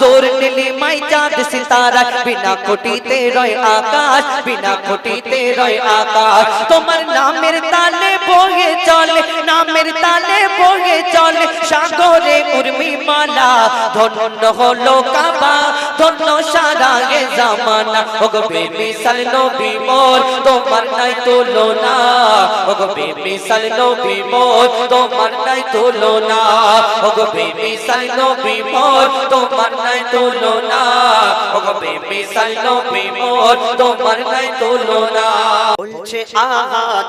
তোর নীলিমাই চাঁদ সিতারা বিনা কোটিতে রয় আকাশ বিনা কোটিতে রয় আকাশ তোমার নামের তালে বয়ে চলে নামের তালে বয়ে চলে সাগরে উর্মি মালা, ধন্য হলো কাবা, ধন্য সারা গে জামানা। ওগো বেমিসাল নবী মোর, তোমার নাই তুলনা। ওগো বেমিসাল নবী মোর, তোমার নাই তুলনা। ওগো বেমিসাল নবী মোর, তোমার নাই তুলনা। ওগো বেমিসাল নবী মোর, তোমার নাই তুলনা। বলছে আহাত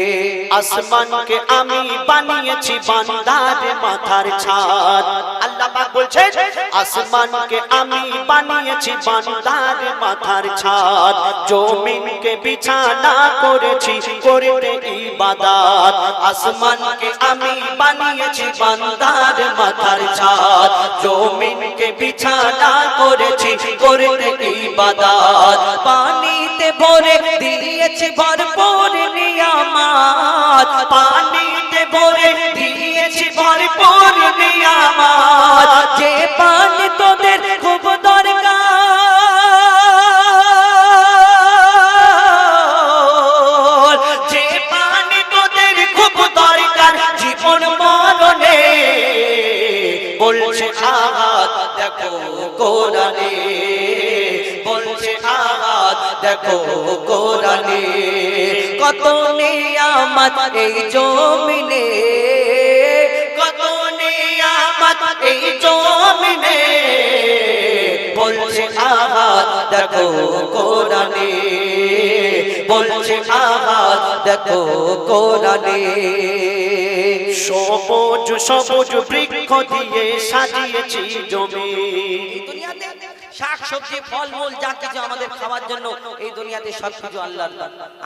আসমানকে আমি বানিয়েছি বান্দার মাথার ছাদ। আল্লাহ পাক বলছে আসমানকে আমি বানিয়েছি বান্দার মাথার ছাদ। জমিনকে বিছানা করেছি, করতে ইবাদত। আসমানকে আমি বানিয়েছি বান্দার মাথার ছাদ। জমিনকে বিছানা করেছি, করতে ইবাদত। পানিতে ভরে দিয়েছি দেখো কোরআনে কত নিয়ামত এই জমিনে, কত নিয়ামত এই জমিনে। বলছে আহাত দেখো কোরআনে। বলছে আহাত দেখো কোরআনে। সবুজ সবুজ বৃক্ষ দিয়ে সাজিয়েছি জমি। দুনিয়াতে শাক সবজি ফল মূল যা কিছু আমাদের খাওয়ার জন্য এই দুনিয়াতে সব কিছু আল্লাহ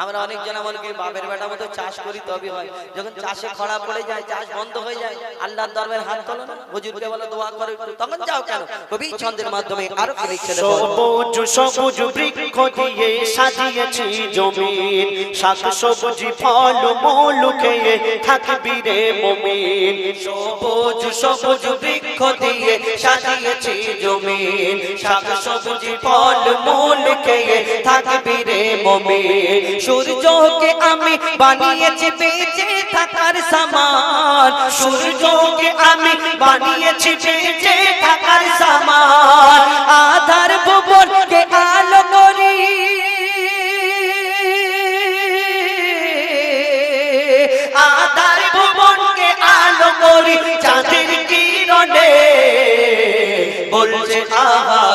আমরা অনেকজন আমাকে বাপের বেটা মতো চাষ করি তবে হয়। যখন চাষে খরা পড়ে যায়, চাষ বন্ধ হয়ে যায়, আল্লাহর দরবারে হাত তোলো না। হুজুরকে বলো, দোয়া করে তখন যাও কেন? কবি ছন্দের মাধ্যমে আরও কি লিখছে। সবুজ সবুজ বৃক্ষ দিয়ে সাজিয়েছি জমিন। শাক, সবজি ফল মূল খেয়ে থাকবি রে মমিন। সবুজ সবুজ বৃক্ষ দিয়ে সাজিয়েছি জমিন। শাক ফল মূল খেয়ে থাকবি সূর্যকে আমি বানিয়েছি বেঁচে থাকার সামান। সূর্যকে আমি বানিয়েছি বেঁচে থাকার সামান। আধার ভুবনকে আলো করি। আধার ভুবনকে আলো করি চাঁদের কিরণে। বলছে আহাত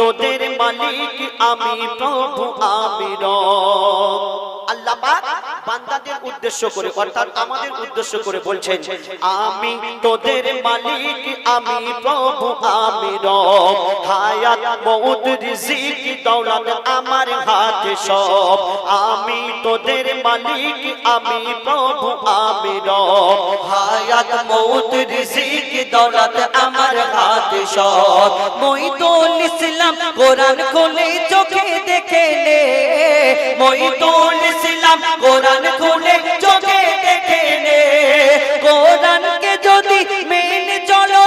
তোদের মালিক আমি প্রভু আমি বান্দাদের উদ্দেশ্য করে, অর্থাৎ আমাদের উদ্দেশ্য করে আমি তোদের মালিক, আমি প্রভু আমি দৌলত আমার হাতে সব। আমি তোদের মালিক, আমি প্রভু আমি হায়াত দৌলত সব মইদুল ইসলাম কোরআন খুলে চোখে দেখে নে। মইদুল ইসলাম কোরআন খুলে চোখে দেখে নে। কোরআনকে যদি মেনে চলো,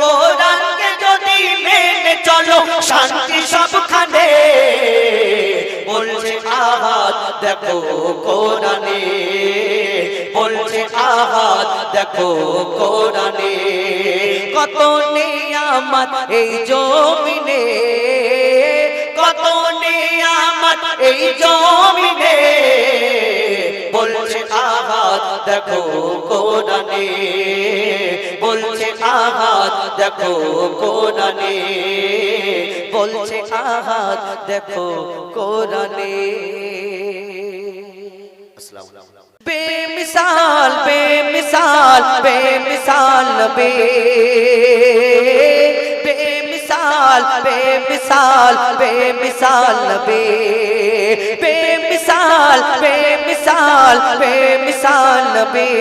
কোরআনকে যদি মেনে চলো, শান্তি সবখানে। বলছে, আহাত, দেখো দেখো কোরআনে কত নিয়ামত এই জমিনে কত নিয়ামত এই জমিনে। বলছে আহাত দেখো কোরআনে। বলছে আহাত দেখো কোরআনে। বলছে আহাত দেখো কোরআনে। বেমিসাল। বেমিসাল বেমিসাল নবী বেমিসাল বেমিসাল বেমিসাল নবী বেমিসাল বেমিসাল বেমিসাল নবী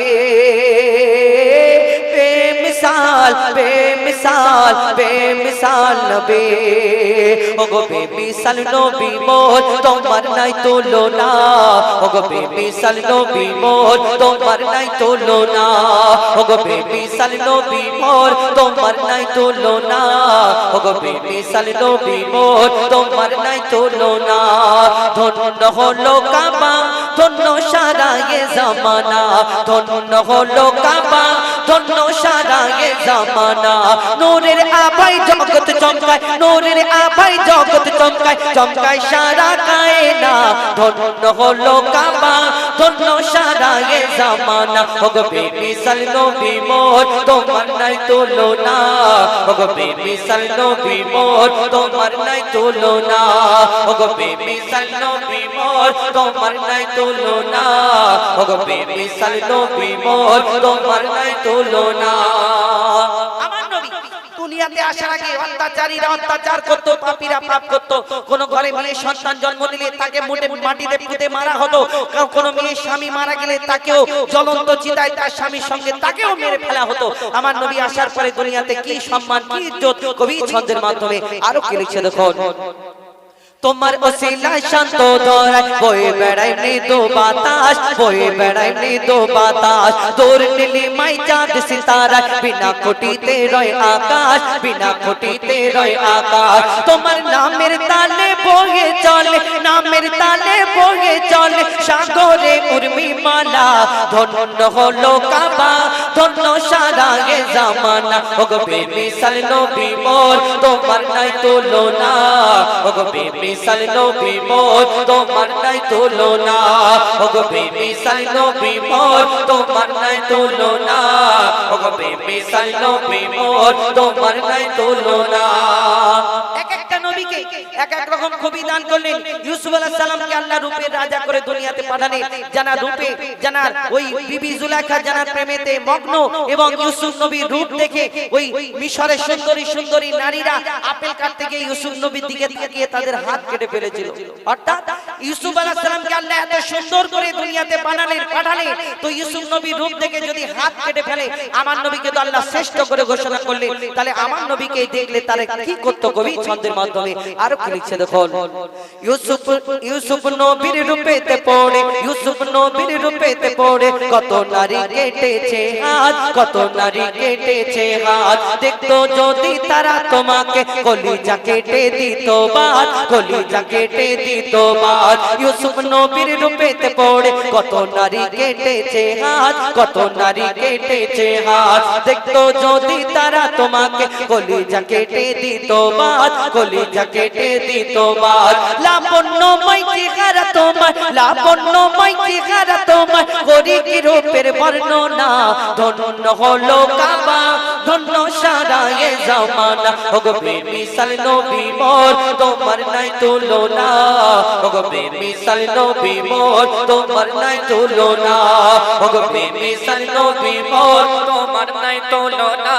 বেমিসাল বেমিসাল বেমিসাল নবী ওগো বেমিসাল নবী মোর তোমার নাই তুলনা ওগো বেমিসাল নবী মোর তোমার নাই তুলনা ওগো বেমিসাল নবী মোর তোমার নাই তুলনা ওগো বেমিসাল নবী মোর তোমার নাই তুলনা ধন্য হলো কাবা ধন্য সারা এ জামানা ধন্য হলো কাবা ধন্য সারা এ জামানা। নূরের আভাই জগৎ চমকায়, নূরের আভাই জগৎ চমকায় চমকায় সারা কায়না। ধন্য হলো কাবা, ধন্য এ জামানা। ওগো বেবি সাল নবী মোর, তোমার নাই তুলনা। ওগো বেবি সাল নবী মোর, তোমার নাই তুলনা। ওগো বেবি সাল নবী মোর, তোমার নাই তুলনা। ওগো বেবি সাল নবী মোর, তোমার নাই আমার নবী দুনিয়াতে আসার আগে অত্যাচারীরা অত্যাচার করত, পাপীরা পাপ করত। কোন ঘরে মেয়ে সন্তান জন্ম নিলে তাকে মুটে মাটিতে পুঁতে মারা হতো। কোন মেয়ে স্বামী মারা গেলে তাকেও জ্বলন্ত চিতায় তার স্বামীর সঙ্গে তাকেও মেরে ফেলা হতো। আমার নবী আসার পরে দুনিয়াতে কি সম্মান, কি ইজ্জত? কবি ছন্দের মাধ্যমে আরও কি লিখছে দেখুন। তোমার ওসিলায় শান্ত ধরায় বয়ে বেড়াই মৃদু বাতাস বয়ে বেড়াই মৃদু বাতাস। তোর নীলি মাই চাঁদ সিতারা বিনা খুঁটিতে রয় আকাশ বিনা খুঁটিতে রয় আকাশ। তোমার নামের তালে বয়ে চলে নামের তালে বয়ে চলে সাগরে উর্মি মালা ধন্য হলো কাবা, ধন্য সারা এ জামানা। ওগো বেমিসাল নবী মোর, তোমার নাই তুলনা। ওগো বেমিসাল নবী মোর, তোমার নাই তুলনা। ওগো বেমিসাল নবী মোর, তোমার নাই তুলনা। ওগো বেমিসাল নবী মোর, তোমার নাই তুলনা। নবীকে এক এক রকম কবি দান করলেন। ইউসুফ আলাইহিস সালামকে আল্লাহ রূপে রাজা করে দুনিয়াতে পাঠালেন। জানা রূপে, জানার ওই বিবি জুলাইখা জানার প্রেমেতে মগ্ন এবং ইউসুফ নবীর রূপ দেখে ওই মিশরের সুন্দরী সুন্দরী নারীরা আপেল কাটতে গিয়ে ইউসুফ নবীর দিকে তাকিয়ে তাদের হাত কেটে ফেলেছিল। অর্থাৎ ইউসুফ আলাইহিস সালামকে আল্লাহ এত সুন্দর করে দুনিয়াতে বানালেন, পাঠালেন। তো ইউসুফ নবীর রূপ দেখে যদি হাত কেটে ফেলে, আমার নবীকে তো আল্লাহ শ্রেষ্ঠ করে ঘোষণা করলেন। তাহলে আমার নবীকে দেখলে তারা কি করতো কবি? ছন্দের মাধ্যমে। আরও কি লিখছে দেখুন? ইউসুফ ইউসুফ নবীর রূপেতে পড়ে, ইউসুফ নবীর রূপেতে পড়ে, কত নারী কেটেছে হাত, কত নারী কেটেছে হাত দেখতো যদি তারা তোমাকে কলিজা কেটে দিত বাদ, কলিজা কেটে দিত বাদ। ইউসুফ নবীর রূপেতে পড়ে কত নারী কেটেছে হাত, কত নারী কেটেছে হাত। দেখতো যদি তারা তোমাকে কলিজা কেটে দিত বাদ, কলিজা কেটে দিত বাদ। লাবণ্য মাইকে হারা তোমার, লাবণ্য মাইকে হারা তোমার। কি রূপের বর্ণনা, ধন্য হলো কাবা। ধন্য সারায়ে জামানা। ওগো বেমিসাল নবী মোর তোমার নাই তুলনা। ওগো বেমিসাল নবী মোর তোমার নাই তুলনা। ওগো বেমিসাল নবী মোর তোমার নাই তুলনা।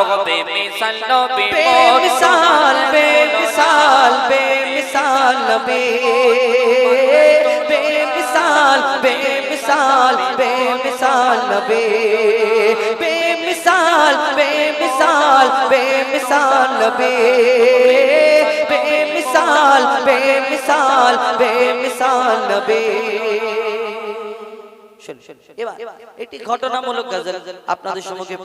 ওগো বেমিসাল নবী মোর বেমিসাল বেমিসাল বেমিসাল নবী। বেমিসাল বেমিসাল বেমিসাল নবী বেমিসাল বেমিসাল বেমিসাল নবে। বেমিসাল বেমিসাল বেমিসাল নবে। এবার একটি ঘটনামূলক গজল। আপনাদের সম্মুখে